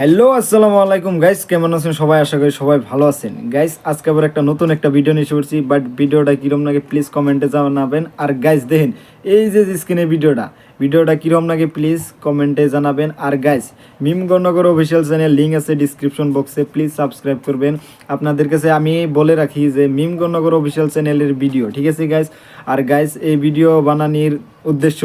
Hello, আসসালামু আলাইকুম। Guys কেমন আছেন? সবাই আশা করি সবাই ভালো আছেন। গাইস আজকে আবার একটা নতুন একটা ভিডিও নিয়ে পড়ছি বাট ভিডিওটা কিরম নাকি প্লিজ কমেন্টে জানাবেন। আর গাইস দেখেন, এই যে স্ক্রিনে ভিডিওটা ভিডিওটা কিরম নাকি প্লিজ কমেন্টে জানাবেন। আর guys Mim Gananagar official channel link আছে ডিসক্রিপশন বক্সে প্লিজ সাবস্ক্রাইব করবেন। আপনাদের কাছে আমি বলে রাখি যে মিম গণনগর অফিসিয়াল চ্যানেলের ভিডিও ঠিক আছে গাইস আর গাইস এই ভিডিও বানানির উদ্দেশ্য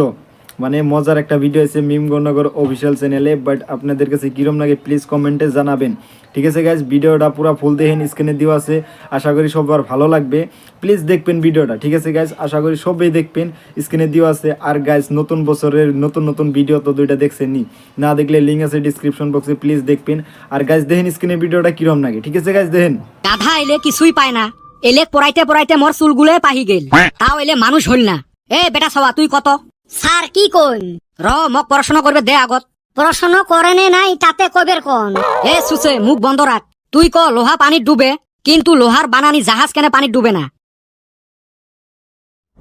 মানে মজার একটা ভিডিও আছে মিম গণনগর অফিসিয়াল চ্যানেলে বাট আপনাদের কাছে কিরম লাগে প্লিজ কমেন্টে জানাবেন। ঠিক আছে গাইজ ভিডিওটা পুরো ফুল দেখেন স্ক্রিনে দেওয়া আছে। আশা করি সবার ভালো লাগবে। প্লিজ দেখবেন ভিডিওটা ঠিক আছে গাইজ আশা করি সবাই দেখবেন স্ক্রিনে দেওয়া আছে। আর গাইজ নতুন বছরের নতুন নতুন ভিডিও তো দুইটা দেখছেন নি না দেখলে লিঙ্ক আছে ডিসক্রিপশন বক্সে প্লিজ দেখবেন। আর গাইজ দেখেন স্ক্রিনে ভিডিওটা কিরম লাগে। ঠিক আছে গাইজ দেখেন। গাধা এলে কিছুই পায় না। এলে পড়াইতে পড়াইতে মোর চুলগুলো পাহি গেল। তাও এলে মানুষ হইল না। এ বেটা সবা তুই কত? স্যার কি কইন? র মোক পড়াশোনা করবে দে আগত। পড়াশোনা করে নে নাই তাতে কবের কোন? এ সুসে মুখ বন্ধ রাখ। তুই ক লোহা পানিত ডুবে কিন্তু লোহার বানানি জাহাজ কেনে পানিত ডুবে না।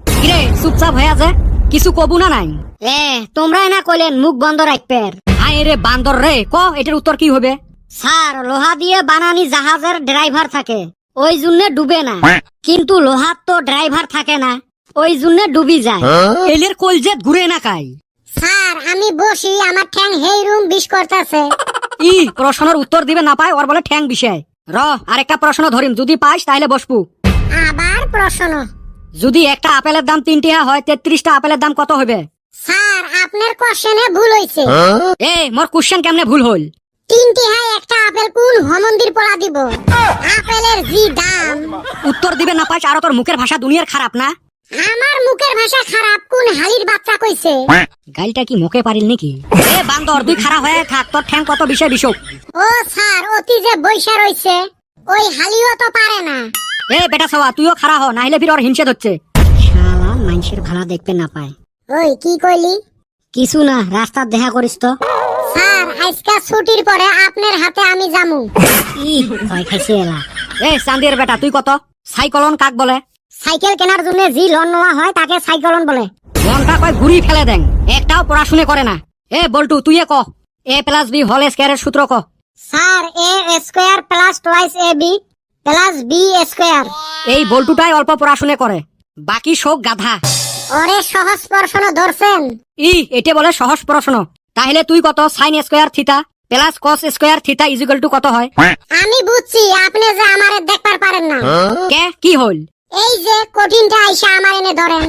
কিরে চুপচাপ হয়ে আছে? কিছু কবু না নাই? এ তোমরা না কইলেন মুখ বন্ধ রাখবের হাই রে বান্দর রে ক এটার উত্তর কি হবে? স্যার লোহা দিয়ে বানানি জাহাজের ড্রাইভার থাকে ওই জন্য ডুবে না। কিন্তু লোহার তো ড্রাইভার থাকে না। ওই জন্য ডুবি যায়। এলের কলজেত ঘুরে না কাই স্যার আমি বসি আমার ঠ্যাং হেই রুম বিষ করতেছে। ই প্রশ্নের উত্তর দিবে না পায় ওর বলে ঠ্যাং বিষয়। র আরেকটা প্রশ্ন ধরিম যদি পাইস তাহলে বসবু। আবার প্রশ্ন। যদি একটা আপেলের দাম তিন টিহা হয় তেত্রিশটা আপেলের দাম কত হবে? স্যার আপনার কোশ্চেনে ভুল হইছে। এ মোর কোশ্চেন কেমনে ভুল হল তিনটি হাই একটা আপেল কোন হমন্দির পড়া দিব? আপেলের জি দাম। উত্তর দিবে না পাইস আরও তোর মুখের ভাষা দুনিয়ার খারাপ না? আমার মুখের ভাষা খারাপ কোন হালির বাচ্চা কইছে? গাইলটা কি মুখে পারিল নাকি? এ বান্দর তুই খারাপ হয়ে থাক তোর ঠ্যাং কত বিষয় বিষক। ও স্যার অতি যে বৈশা রইছে ওই হালিও তো পারে না। এ বেটা সবা তুইও খারাপ হ নাইলে ফির ওর হিংসে ধরছে। শালা মানুষের ভাড়া দেখতে না পায়। ওই কি কইলি? কিছু না রাস্তার দেখা করিস তো। স্যার আজকা ছুটির পরে আপনার হাতে আমি জামু ই ভয় খাইছে এলা। এ চান্দির বেটা তুই কত? সাইকলন কাক বলে? সাইকেল কেনার জন্য জি লোন নেওয়া হয় তাকে সাইকেলন বলে। মনটা কয় ঘুরি ফেলে দেন একটাও পড়াশুনে করে না। এ বল্টু তুই ক। এ প্লাস বি হল স্কয়ারের সূত্র ক। Sir A square plus twice A B plus B square এই বল্টুটাই অল্প পড়াশুনে করে বাকি শোক গাধা। ওরে সহজ প্রশ্ন ধরছেন ই এটা বলে সহজ প্রশ্ন তাহলে তুই কত? Sine square theta plus cos square theta equal to কত হয়? আমি বুঝছি আপনি যে আমারে দেখবার পারেন না। কে? কি হল? এই যে কঠিনটা আইসা আমার এনে ধরেন।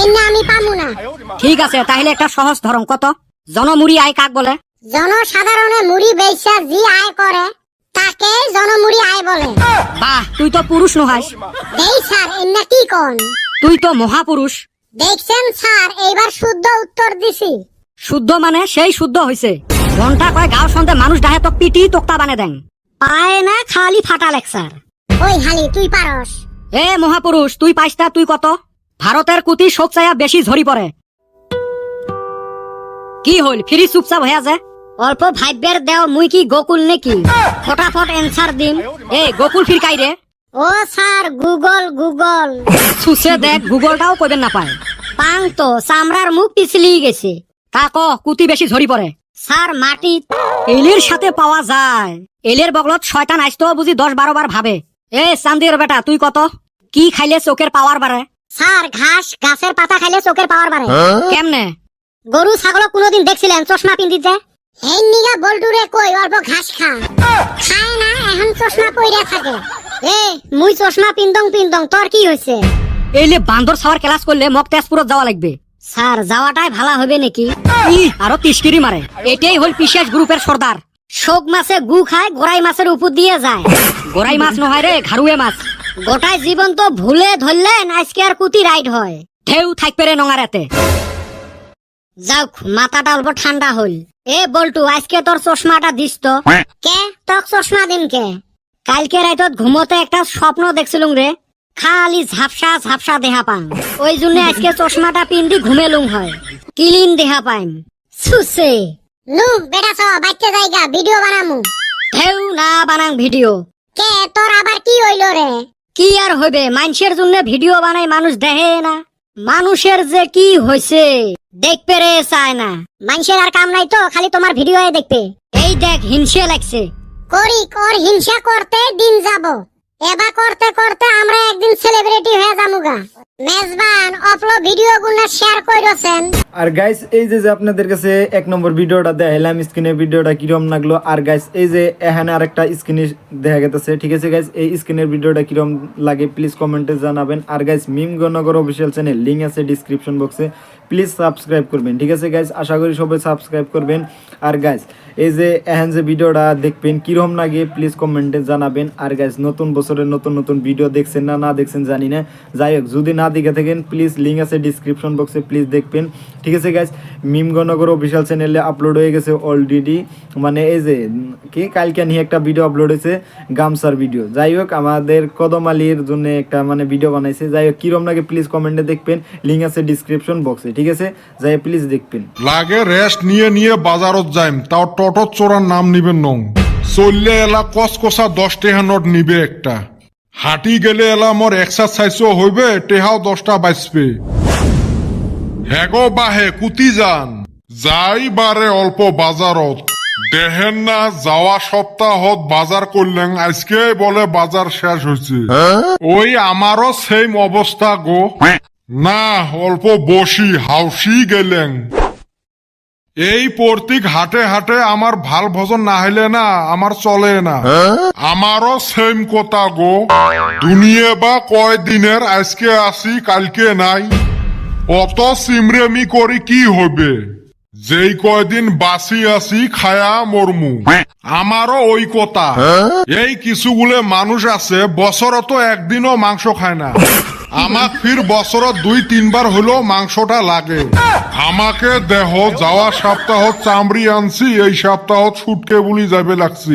এই না আমি পামু না। ঠিক আছে তাহলে একটা সহজ ধরম কত? জনমুড়ি আয় কাক বলে? জনসাধারণে মুড়ি বেচা জি আয় করে তাকে জনমুড়ি আয় বলে। বাহ তুই তো পুরুষ নহাস। দেই স্যার এন্না কি কোন? তুই তো মহাপুরুষ। দেখছেন স্যার এইবার শুদ্ধ উত্তর দিছি। শুদ্ধ মানে সেই শুদ্ধ হইছে। ঘণ্টা কয় গাঁও সন্ধে মানুষ ডাহে তো পিটি তোক্তা বানে দেন। পায় না খালি ফাটা লেকচার ওই হালি তুই পারস। এ মহাপুরুষ তুই পাইস্তা তুই কত? ভারতের কুতি শোক চাইয়া বেশি ঝরি পড়ে কি হল ফিরি চুপচাপ হয়ে আছে? অল্প ভাইবের দেও মুই কি গোকুল নাকি? ফটাফট এনসার দিন এ গোকুল ফির কাই রে ও স্যার গুগল গুগল। সুসে দেখ গুগলটাও কইবেন না পায় পাং তো চামড়ার মুখ পিছলি গেছে। তা ক কুতি বেশি ঝরি পড়ে স্যার মাটি এলের সাথে পাওয়া যায়। এলের বগলত শয়তান আসতো বুঝি দশ বারো বার ভাবে। এ চান্দির বেটা তুই কত? কি খাইলে চোখের পাওয়ার বাড়ে স্যার ঘাস গাছের পাতা খাইলে চোখের পাওয়ার বাড়ে কেমনে? গরু ছাগল কোনোদিন দেখছিলেন চশমা পিন্ধিতে এই নিগা বল্টুরে কই অল্প ঘাস খা। খায় না এখন চশমা পইরা থাকে। এ মুই চশমা পিন্দং পিন্দং তোর কি হয়েছে এইলে বান্দর সাওয়ার ক্লাস করলে মক তেজপুরত যাওয়া লাগবে। স্যার যাওয়াটাই ভালো হবে নাকি? আরও তিসকিরি মারে এটাই হল পিসেস গ্রুপের সর্দার শোক মাছে গু খায় গোড়াই মাছের উপর দিয়ে যায়। গোড়াই মাছ নহয় রে ঘারুয়ে মাছ। গোটাই জীবন তো ভুলে ধরলেন আজকে আর কুতি রাইড হয়। ঢেউ থাকবে রে নঙারেতে। যাক মাথাটা অল্প ঠান্ডা হল। এ বল্টু আজকে তোর চশমাটা দিস তো। কে? তোর চশমা দিন কে? কালকে রাইতত ঘুমোতে একটা স্বপ্ন দেখছিলুম রে। খালি ঝাপসা ঝাপসা দেহা পাং ওই জন্য আজকে চশমাটা পিন্দি ঘুমেলুম হয়। কিলিন দেহা পাইম। সুসে। নু বেটা ছ বাচ্চা জায়গা ভিডিও বানামু। ঢেউ না বানাং ভিডিও। কে তোর আবার কি হইল রে? কি আর হবে মানুষের জন্য ভিডিও বানাই মানুষ দেখে না। মানুষের যে কি হয়েছে দেখবে রে চায় না। মানুষের আর কাম নাই তো, খালি তোমার ভিডিও দেখবে। এই দেখ, হিংসে লাগছে। করি, কর, হিংসা করতে দিন যাব। এবার করতে করতে আমরা একদিন সেলিব্রিটি হয়ে যামুগা। মেজবান, অপলো ভিডিও গুলো শেয়ার কইরছেন। আর গাইস এই যে আপনাদের কাছে এক নম্বর ভিডিওটা দেখাইলাম স্ক্রিনে ভিডিওটা কিরম লাগল? আর গাইস এই যে এখানে আরেকটা স্ক্রিনে দেখা গেছে ঠিক আছে গাইস এই স্ক্রিনের ভিডিওটা কিরম লাগে প্লিজ কমেন্টে জানাবেন। আর guys Mim Gananagar official channel link আছে ডিসক্রিপশন বক্সে প্লিজ সাবস্ক্রাইব করবেন, ঠিক আছে গাইস আশা করি সবাই সাবস্ক্রাইব করবেন। আর গাইস এই যে এখন যে ভিডিওটা দেখবেন, কিরম লাগে প্লিজ কমেন্টে জানাবেন। আর গাইস নতুন বছরের নতুন নতুন ভিডিও দেখছেন না না দেখছেন জানি না। যাই হোক, যদি না দেখে থাকেন প্লিজ লিঙ্ক আছে ডিসক্রিপশন বক্সে প্লিজ দেখবেন। ঠিক আছে গাইস মিমগনগর অফিসিয়াল চ্যানেলে আপলোড হয়ে গেছে অলরেডি মানে এই যে, কি, কালকে নিয়ে একটা ভিডিও আপলোড হয়েছে গামসার ভিডিও যাই হোক, আমাদের কদম আলীর জন্য একটা মানে ভিডিও বানাইছে। যাই হোক, কিরম লাগে প্লিজ কমেন্টে দেখবেন। লিঙ্ক আছে ডিসক্রিপশন বক্সে ঠিক আছে? যাই প্লিজ দেখবেন। লাগে রেস্ট নিয়ে নিয়ে বাজারত যাইম, তাও টটত চোরার নাম নিবেন নং। চললে এলা কস কষা দশ টেহা নিবে একটা। হাঁটি গেলে এলা মোর এক্সারসাইজও হইবে, টেহাও দশটা বাঁচবে হেগো বাহে, কুতি যান। যাই বারে অল্প বাজারত। দেহেন না, যাওয়া সপ্তাহত বাজার করলেন, আজকে বলে বাজার শেষ হয়েছে ওই আমারও সেম অবস্থা গো। না, অল্প বসি, হাউসি গেলেন। এই প্রতীক হাটে হাটে আমার ভালো ভজন না হইলে না আমার চলে না। আমারও সেম কথা গো। দুনিয়া বা কয় দিনের আজকে আসি কালকে নাই। অত সিমরেমি করি কি হবে? যেই কয়দিন বাসি আসি খায়া মরমু। আমারও ওই কথা। এই কিছুগুলো মানুষ আছে বছরত একদিনও মাংস খায় না। আমাক ফির বছরত দুই তিনবার হলেও মাংসটা লাগে। আমাকে দেহ যাওয়া সপ্তাহ চামড়ি আনছি এই সপ্তাহ ছুটকে বলি যাবে লাগছি।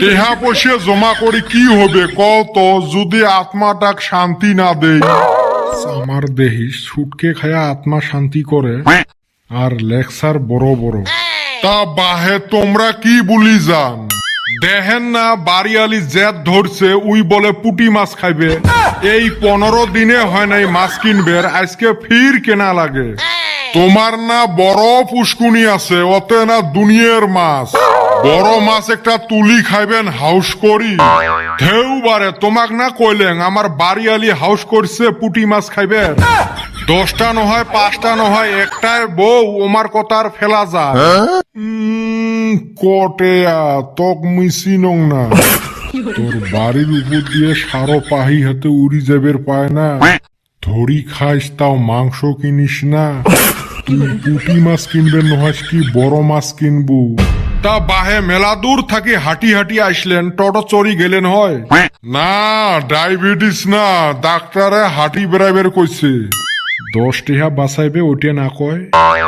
টেহা পয়সা জমা করি কি হবে? কত যদি আত্মাটাক শান্তি না দেই। আমার দেহি ছুটকে খায়া আত্মা শান্তি করে আর লেকচার বড় বড়। তা বাহে তোমরা কি বলি যান দেখেন না বাড়িয়ালি জেদ ধরছে উই বলে পুটি মাছ খাইবে। এই পনেরো দিনে হয় নাই মাছ কিনবে আজকে ফির কেনা লাগে। তোমার না বড় পুষ্কুনি আছে ওতে না দুনিয়ার মাছ। বড় মাছ একটা তুলি খাইবেন হাউস করি। ঢেউ বারে তোমাক না কইলেন আমার বাড়িয়ালি হাউস করছে পুটি মাছ খাইবে। দশটা নহয় পাঁচটা নহয় একটাই বউ ওমার কথার ফেলা যায়। উম, কটেয়া তক মিসি নং না। তোর বাড়ির উপর দিয়ে সারো পাহি হাতে উড়ি যাবের পায় না। ধরি খাইস তাও মাংস কিনিস না। তুই পুটি মাছ কিনবে নহাস কি বড় মাছ কিনবু? তা বাহে মেলা দূর থাকি হাঁটি হাঁটি আসলেন টোটো চড়ি গেলেন হয়। না, ডায়াবেটিস না, ডাক্তারে হাঁটি বেড়াইবের কইছে। দশ টিহা বাঁচাইবে ওটে না কয়।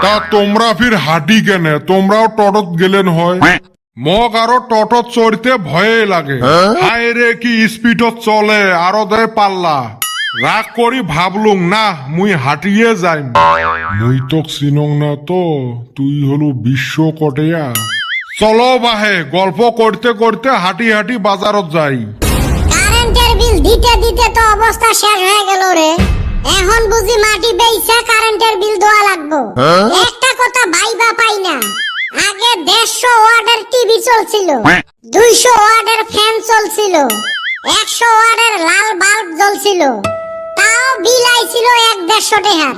তা তোমরা ফির হাঁটি কেনে? তোমরাও টটত গেলেন হয়। মগ আরও টটত চড়তে ভয়ে লাগে। হায় রে কি স্পিডত চলে আরও দেয় পাল্লা। রাগ করি ভাবলুম না মুই হাঁটিয়ে যাইম। মুই তোক চিনং না তো তুই হলো বিশ্ব কটেয়া। চলো বাহে গল্প করতে করতে হাঁটি হাঁটি বাজারত যাই। কারেন্টের বিল দিতে দিতে তো অবস্থা শেষ হয়ে গেল রে। এখন বুঝি মাটি বেইছে কারেন্টের বিল দেওয়া লাগবো। একটা কথা ভাইবা পাই না। আগে দেড়শো ওয়াটের টিভি চলছিল দুইশো ওয়াটের ফ্যান চলছিল একশো ওয়াটের লাল বাল্ব জ্বলছিল। তাও বিল আইছিল এক দেড়শো টাকা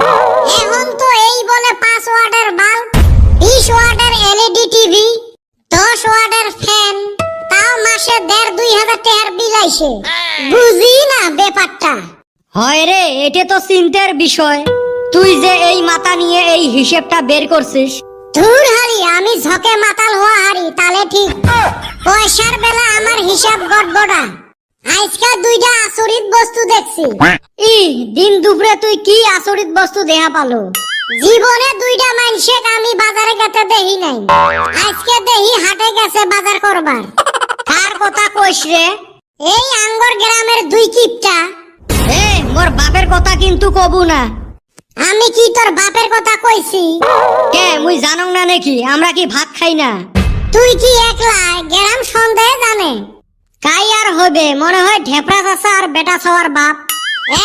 এখন তো এই বলে পাঁচ ওয়াটের বাল্ব বিশ ওয়াটের এলইডি টিভি দশ ওয়াটের ফ্যান তাও মাসে দেড় দুই হাজার টাকার বিল আইছে। বুঝি না ব্যাপারটা। হয় রে এটা তো চিন্তার বিষয়। তুই যে এই মাথা নিয়ে এই হিসেবটা বের করছিস। ধুর হারি আমি ঝকে মাতাল হওয়া হারি তালে ঠিক। পয়সার বেলা আমার হিসাব গড়বড়া আজকে দুইটা আচরিত বস্তু দেখছি। ই দিন দুপুরে তুই কি আচরিত বস্তু দেহা পালো? জীবনে দুইটা মানুষেক আমি বাজারে গেতে দেহি নাই। আজকে দেহি হাটে গেছে বাজার করবার। কার কথা কইস রে? এই আঙ্গর গ্রামের দুই কিপটা। এ মোর বাপের কথা কিন্তু কবু না। আমি কি তোর বাপের কথা কইছি? কে মুই জানং না নাকি? আমরা কি ভাত খাই না? তুই কি একলা? গ্রাম সন্দেহ জানে। কাই আর হবে? মনে হয় ঢেপরা চাষা আর বেটা ছাওয়ার বাপ।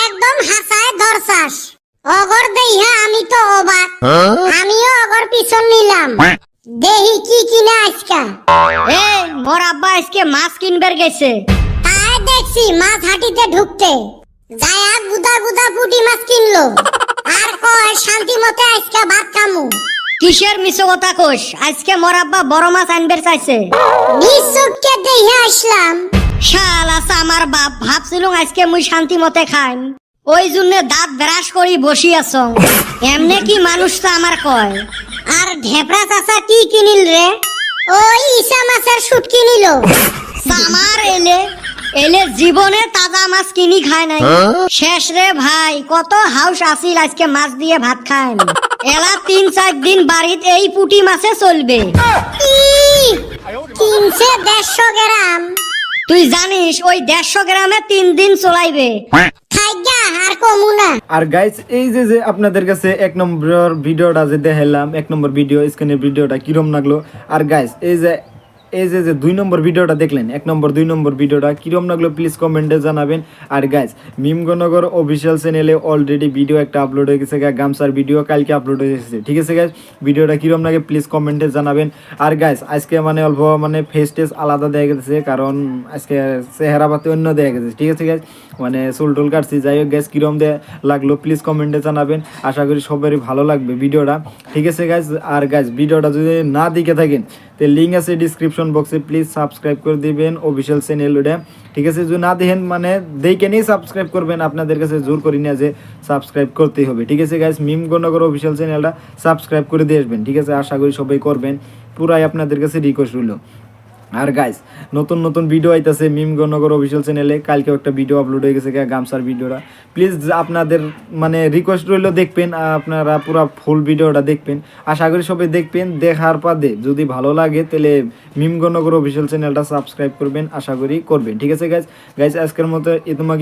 একদম হাসায় ধরছাস। অগর দেইহা আমি তো অবাক। আমিও অগর পিছন নিলাম। দেহি কি কিনা আজকা? এ মোর আব্বা আজকে মাছ কিনবার গেছে। তাই দেখছি মাছ হাটিতে ঢুকতে। যায়া গুদা গুদা পুটি মাছ কিনলো। আর কয় শান্তি মতে আজকা ভাত খামু। কিসের মিছো কথা কোষ আজকে মোর আব্বা বড় মাছ আনবার চাইছে। নিজ চোখকে দেহে আসলাম। শাল আছে আমার বাপ ভাবছিলুম আজকে মুই শান্তি মতে খাইম। ওই জন্য দাঁত ব্রাশ করি বসি আছ। এমনে কি মানুষটা আমার কয়? আর ঢেপরা চাচা কি কিনিল রে? ওই ইসা মাছের শুট কিনিল। আমার এলে এলে জীবনে তাজা মাছ কিনি খায় নাই। শেষ রে ভাই কত হাউস আসিল আজকে মাছ দিয়ে ভাত খায় এলা তিন চার দিন বাড়িতে এই পুটি মাছে চলবে। তিনশো দেড়শো গ্রাম। তুই জানিস ওই দেড়শো গ্রামে তিন দিন চলাইবে। আর কমু আর গাইস এই যে যে আপনাদের কাছে এক নম্বর ভিডিওটা যে দেখাইলাম এক নম্বর ভিডিও স্ক্রিনের ভিডিওটা কিরম লাগল? আর গাইস এই যে এই যে যে দুই নম্বর ভিডিওটা দেখলেন, এক নম্বর, দুই নম্বর ভিডিওটা কীরকম লাগল প্লিজ কমেন্টে জানাবেন। আর গাইজ মিমগনগর অফিসিয়াল চ্যানেলে অলরেডি ভিডিও একটা আপলোড হয়ে গেছে গামসার ভিডিও কালকে আপলোড হয়ে গেছে, ঠিক আছে গাইজ ভিডিওটা কীরকম লাগে প্লিজ কমেন্টে জানাবেন। আর গাইজ আজকে মানে অল্প মানে ফেস টেস আলাদা দেওয়া গেছে, কারণ আজকে চেহারা পাতি অন্য দেওয়া গেছে, ঠিক আছে গাইস মানে টুল কাটছি, যাই হোক গ্যাস কিরম দে লাগল প্লিজ কমেন্টে জানাবেন। আশা করি সবারই ভালো লাগবে ভিডিওটা। ঠিক আছে গাইজ আর গাইজ ভিডিওটা যদি না দিকে থাকেন, তো লিঙ্ক আছে ডিসক্রিপশন বক্সে প্লিজ সাবস্ক্রাইব করে দিবেন অফিসিয়াল চ্যানেল ওটা। ঠিক আছে, যদি না দেখেন মানে দেখে নিয়ে সাবস্ক্রাইব করবেন, আপনাদের কাছে জোর করি না যে সাবস্ক্রাইব করতেই হবে। ঠিক আছে গাইজ মিম গণনগর অফিসিয়াল চ্যানেলটা সাবস্ক্রাইব করে দিয়ে আসবেন। ঠিক আছে, আশা করি সবাই করবেন। পুরাই আপনাদের কাছে রিকোয়েস্ট রইল। আর গাইস নতুন নতুন ভিডিও আইতেছে মিম গণনগর অফিসিয়াল চ্যানেলে কালকেও একটা ভিডিও আপলোড হয়ে গেছে গামছার ভিডিওটা প্লিজ আপনাদের মানে রিকোয়েস্ট রইল দেখবেন আপনারা পুরো ফুল ভিডিওটা দেখবেন। আশা করি সবাই দেখবেন, দেখার পরে যদি ভালো লাগে, তাহলে মিম গণনগর অফিসিয়াল চ্যানেলটা সাবস্ক্রাইব করবেন, আশা করি করবেন। ঠিক আছে গাইস গাইস আজকের মতো এ তোমাকে